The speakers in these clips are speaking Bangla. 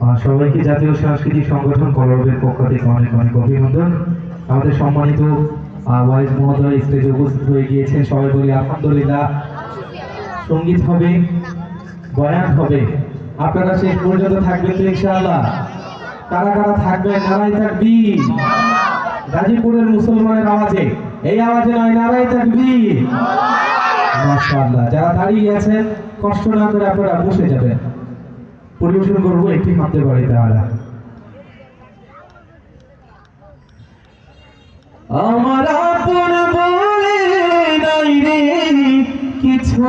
সবাইকে জাতীয় সাংস্কৃতিক সংগঠন কলরবের পক্ষ থেকে অনেক অনেক অভিনন্দন। আমাদের সম্মানিত ওয়াইজ মহোদয় স্টেজে উপস্থিত হয়ে গিয়েছেন। সবাই বলি, আলহামদুলিল্লাহ, সংগীত হবে, বয়ান হবে। আপনারা শেষ পর্যন্ত থাকবেন তো ইনশাআল্লাহ। কারা কারা থাকবেন? নারাই থাকবি গাজীপুরের মুসলমানের আওয়াজে। এই আওয়াজে নয় নারাই থাকবি মাশাআল্লাহ, যারা দাঁড়িয়ে আছেন, কষ্ট না করে আপনারা বসে যাবেন। পরিবেশন করব একটি হাতে বাড়ি তাহলে আমার আপন বলে নাই রে কিছু।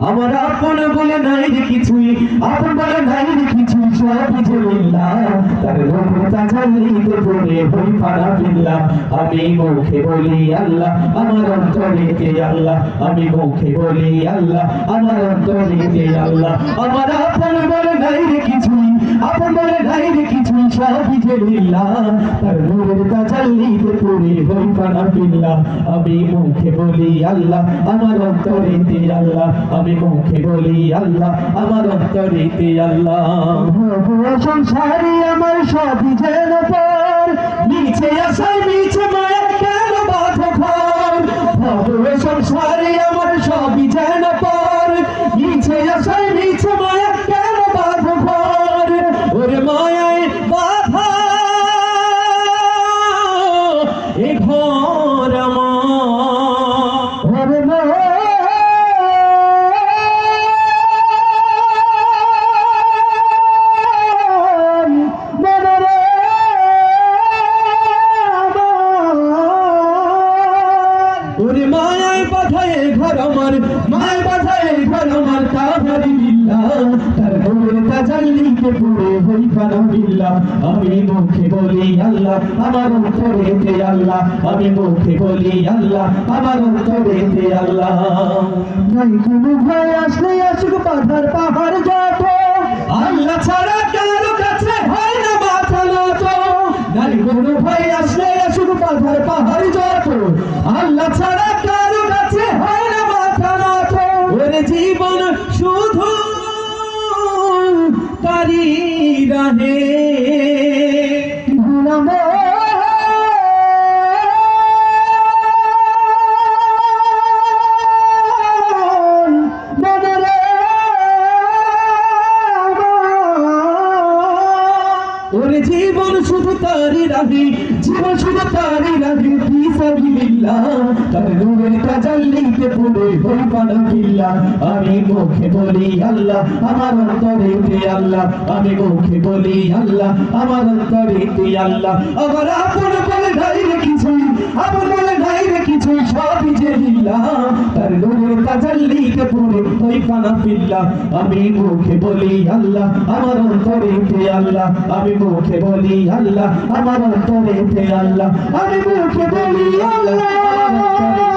আমার আপন বলে নাই কিছুই, আপন বলে নাই বিল্লা আমি মুখে বলি আল্লাহ, আমার অন্তরেতে আল্লাহ? আমি মুখে বলি আল্লাহ, আমার অন্তরেতে আল্লাহ? আমার আপন বলে নাই কিছুই রে যে আমি মুখে বলি আল্লাহ, আমার অন্তরেতে আল্লাহ। আমি মুখে বলি আল্লাহ, আমার অন্তরেতে আল্লাহ। সংসারী আমার সবই ঘর আমার মায় বাধায় ঘর আমার তাহারি বিল্লা তার নূরের তাজাল্লিতে পুরে হই ফানা বিল্লা আমি মুখে বলি আল্লাহ আমার অন্তরেতে আল্লাহ। আমি মুখে বলি আল্লাহ আমার অন্তরেতে আল্লাহ। নাই কোনো ভয় আসলে আসুক পাহাড় পাহাড় যত। আল্লাহ ছাড়া কারও কাছে হয় না মাথা নত। নাই কোনো রাহে ওরে জীবন শুধু তারি রাহি জীবন শুধু তারি রাহি আমি মুখে বলি, আল্লাহ, আমার অন্তরেতে আল্লাহ। আল্লাহ আপন বলে আপন বলে সবই যে তার আমি মুখে বলি, আল্লাহ, আমার অন্তরেতে আল্লাহ। আমি মুখে বলি, আল্লাহ, আমার আল্লাহ। আমি মুখে বলি, আল্লাহ Thank you.